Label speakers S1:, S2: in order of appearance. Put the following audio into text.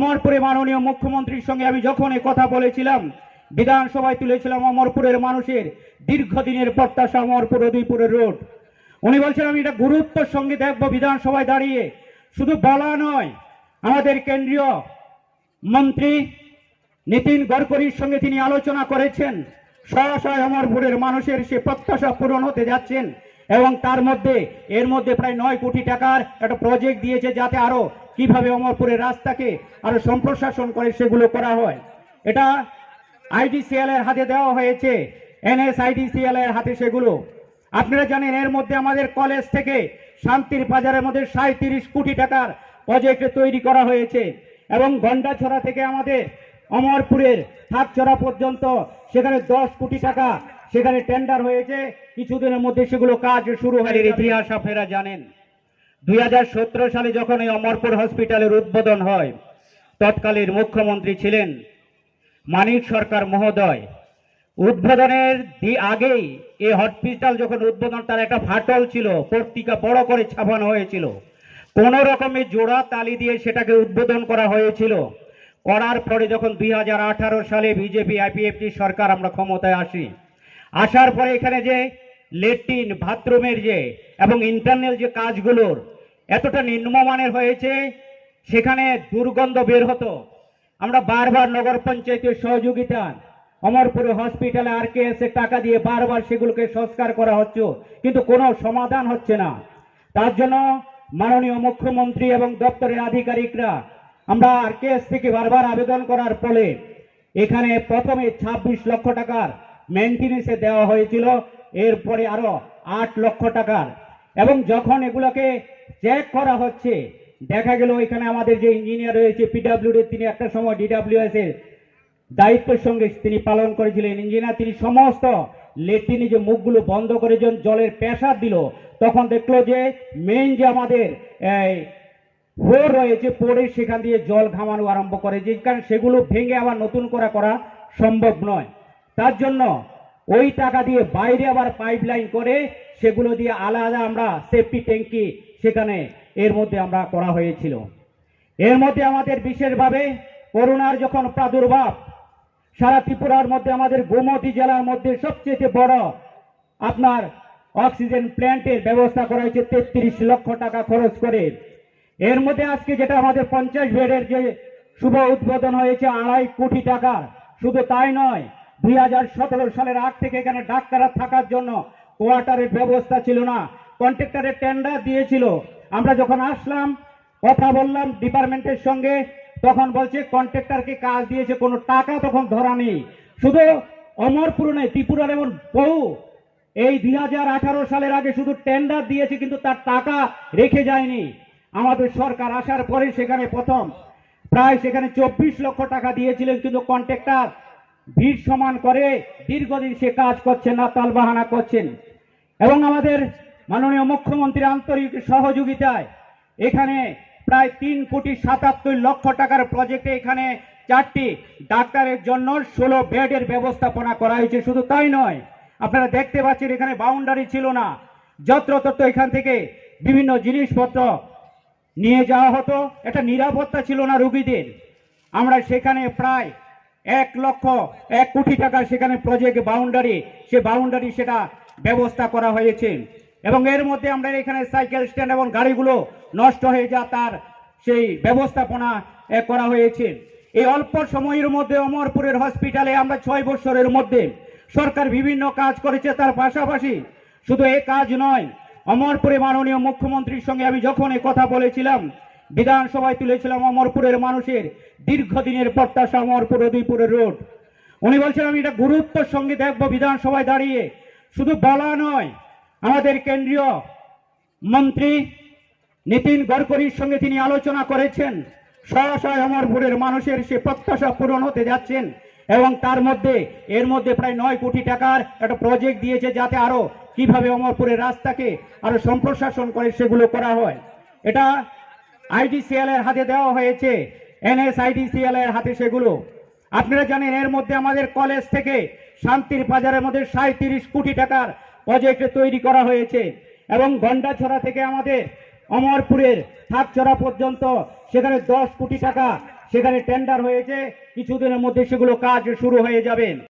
S1: অমরপুরে মাননীয় মুখ্যমন্ত্রীর সঙ্গে আমি যখন কথা বলেছিলাম, বিধানসভায় তুলেছিলাম অমরপুরের মানুষের দীর্ঘদিনের প্রত্যাশা অমরপুর উদয়পুরের রোড। উনি বলছেন, আমি এটা গুরুত্বের সঙ্গে দেখব বিধানসভায় দাঁড়িয়ে। শুধু বলা নয়, আমাদের কেন্দ্রীয় মন্ত্রী নীতিন গডকরির সঙ্গে তিনি আলোচনা করেছেন। সরাসরি অমরপুরের মানুষের সে প্রত্যাশা পূরণ হতে যাচ্ছেন এবং তার মধ্যে, এর মধ্যে প্রায় নয় কোটি টাকার একটা প্রজেক্ট দিয়েছে যাতে আরও কীভাবে অমরপুরের রাস্তাকে আরও সম্প্রশাসন করে সেগুলো করা হয়। এটা আইডিসিএল এর হাতে দেওয়া হয়েছে, এনএসআইডিসিএল এর হাতে সেগুলো। আপনারা জানেন, এর মধ্যে আমাদের কলেজ থেকে শান্তির বাজারের মধ্যে সাঁত্রিশ কোটি টাকার প্রজেক্ট তৈরি করা হয়েছে এবং গন্ডাছড়া থেকে আমাদের অমরপুরের থাকছড়া পর্যন্ত সেখানে দশ কোটি টাকা সেখানে টেন্ডার হয়েছে। কিছুদিনের মধ্যে সেগুলো কাজ শুরু হয় ইতিহাস আপনারা জানেন। দুই হাজার সতেরো সালে যখন এই অমরপুর হসপিটালের উদ্বোধন হয়, তৎকালীন মুখ্যমন্ত্রী ছিলেন মানিক সরকার মহোদয়। উদ্বোধনের দি, আগেই এই হসপিটাল যখন উদ্বোধন, তার একটা ফাটল ছিল পত্রিকা বড় করে ছাপানো হয়েছিল। কোন রকমের জোড়া তালি দিয়ে সেটাকে উদ্বোধন করা হয়েছিল। করার পরে যখন দুই হাজার আঠারো সালে বিজেপি, আইপিএফটি সরকার, আমরা ক্ষমতায় আসি, আসার পরে এখানে যে লেট্রিন, বাথরুমের যে এবং ইন্টারনাল যে কাজগুলোর এতটা নিম্নমানের হয়েছে, সেখানে দুর্গন্ধ বের হতো। আমরা বারবার নগর পঞ্চায়েতের সহযোগিতা অমরপুরে হসপিটালে আর কে এসে টাকা দিয়ে বারবার সেগুলোকে সংস্কার করা হচ্ছে, কিন্তু কোনো সমাধান হচ্ছে না। তার জন্য মাননীয় মুখ্যমন্ত্রী এবং দপ্তরের আধিকারিকরা আমরা আর কে এস থেকে বারবার আবেদন করার ফলে এখানে প্রথমে ২৬ লক্ষ টাকার মেনটেন্যান্সে দেওয়া হয়েছিল, এরপরে আরও আট লক্ষ টাকার এবং যখন এগুলোকে চেক করা হচ্ছে, দেখা গেল এখানে আমাদের যে ইঞ্জিনিয়ার রয়েছে পিডাব্লিউডি তিনি একটা সময় ডিডাব্লিউএস এর দায়িত্বের সঙ্গে তিনি পালন করেছিলেন। ইঞ্জিনিয়ার তিনি সমস্ত লেট্রিনে যে মুখগুলো বন্ধ করে যখন জলের প্রেসার দিল, তখন দেখল যে মেইন যে আমাদের ফোর রয়েছে, পরে সেখান দিয়ে জল ঘামানো আরম্ভ করে, যে কারণ সেগুলো ভেঙে আবার নতুন করা করা সম্ভব নয়। তার জন্য ওই টাকা দিয়ে বাইরে আবার পাইপ লাইন করে সেগুলো দিয়ে আলাদা আমরা সেফটি ট্যাঙ্কি সেখানে এর মধ্যে আমরা করা হয়েছিল। এর মধ্যে আমাদের বিশেষভাবে করোনার যখন প্রাদুর্ভাব, সারা ত্রিপুরার মধ্যে আমাদের গোমতী জেলার মধ্যে সবচেয়ে বড় আপনার অক্সিজেন প্ল্যান্টের ব্যবস্থা করা হয়েছে তেত্রিশ লক্ষ টাকা খরচ করে। এর মধ্যে আজকে যেটা আমাদের পঞ্চাশ বেডের যে শুভ উদ্বোধন হয়েছে আড়াই কোটি টাকা, শুধু তাই নয়, দুই সালের আগ থেকে এখানে ডাক্তাররা থাকার জন্য কোয়ার্টারের ব্যবস্থা ছিল না, কন্ট্রাক্টরের টেন্ডার দিয়েছিল। আমরা যখন আসলাম, কথা বললাম ডিপার্টমেন্টের সঙ্গে, তখন বলছে কন্ট্রাক্টরকে কাজ দিয়েছে, কোনো টাকা তখন ধরা নেই। শুধু অমরপুর নয়, ত্রিপুরার এমন বহু। এই দুই হাজার আঠারো সালের আগে শুধু টেন্ডার দিয়েছে, কিন্তু তার টাকা রেখে যায়নি। আমাদের সরকার আসার পরে সেখানে প্রথম। প্রায় সেখানে চব্বিশ লক্ষ টাকা দিয়েছিলেন, কিন্তু কন্ট্রাক্টর ভিড় সমান করে দীর্ঘদিন সে কাজ করছেন না তালবাহানা করছেন। এবং আমাদের মাননীয় মুখ্যমন্ত্রীর আন্তরিক সহযোগিতায় এখানে প্রায় তিন কোটি সাতাত্তর লক্ষ টাকার প্রজেক্টে এখানে চারটি ডাক্তারের জন্য ষোলো বেডের ব্যবস্থাপনা করা হয়েছে। শুধু তাই নয়, আপনারা দেখতে পাচ্ছেন এখানে বাউন্ডারি ছিল না। যত্রতত্র এখান থেকে বিভিন্ন জিনিসপত্র নিয়ে যাওয়া হতো। এটা নিরাপত্তা ছিল না রুগীদের। আমরা সেখানে প্রায় এক লক্ষ, এক কোটি টাকা সেখানে প্রজেক্ট বাউন্ডারি সে বাউন্ডারি সেটা ব্যবস্থা করা হয়েছে। এবং এর মধ্যে আমরা এখানে সাইকেল স্ট্যান্ড এবং গাড়িগুলো নষ্ট হয়ে যা তার সেই ব্যবস্থাপনা করা হয়েছে। এই অল্প সময়ের মধ্যে অমরপুরের হসপিটালে আমরা ছয় বছরের মধ্যে সরকার বিভিন্ন কাজ করেছে তার পাশাপাশি শুধু এ কাজ নয়, অমরপুরে মাননীয় মুখ্যমন্ত্রীর সঙ্গে আমি যখন কথা বলেছিলাম, বিধানসভায় তুলেছিলাম অমরপুরের মানুষের দীর্ঘদিনের প্রত্যাশা অমরপুর উদয়পুরের রোড। উনি বলছেন আমি এটা গুরুত্বের সঙ্গে দেখব বিধানসভায় দাঁড়িয়ে। শুধু বলা নয়, আমাদের কেন্দ্রীয় মন্ত্রী নীতিন গডকরির সঙ্গে তিনি আলোচনা করেছেন। সরাসরি অমরপুরের মানুষের সে প্রত্যাশা পূরণ হতে যাচ্ছেন এবং তার মধ্যে, এর মধ্যে প্রায় নয় কোটি টাকার একটা প্রজেক্ট দিয়েছে যাতে আরও কীভাবে অমরপুরের রাস্তাকে আরও সম্প্রশাসন করে সেগুলো করা হয়। এটা আইডিসিএল এর হাতে দেওয়া হয়েছে, এনএসআইডিসিএল এর হাতে সেগুলো। আপনারা জানেন, এর মধ্যে আমাদের কলেজ থেকে শান্তির বাজারের মধ্যে সাঁত্রিশ কোটি টাকার প্রজেক্ট তৈরি করা হয়েছে এবং গন্ডাছড়া থেকে আমাদের অমরপুরের থাকছড়া পর্যন্ত সেখানে দশ কোটি টাকা সেখানে টেন্ডার হয়েছে। কিছুদিনের মধ্যে সেগুলো কাজ শুরু হয়ে যাবে।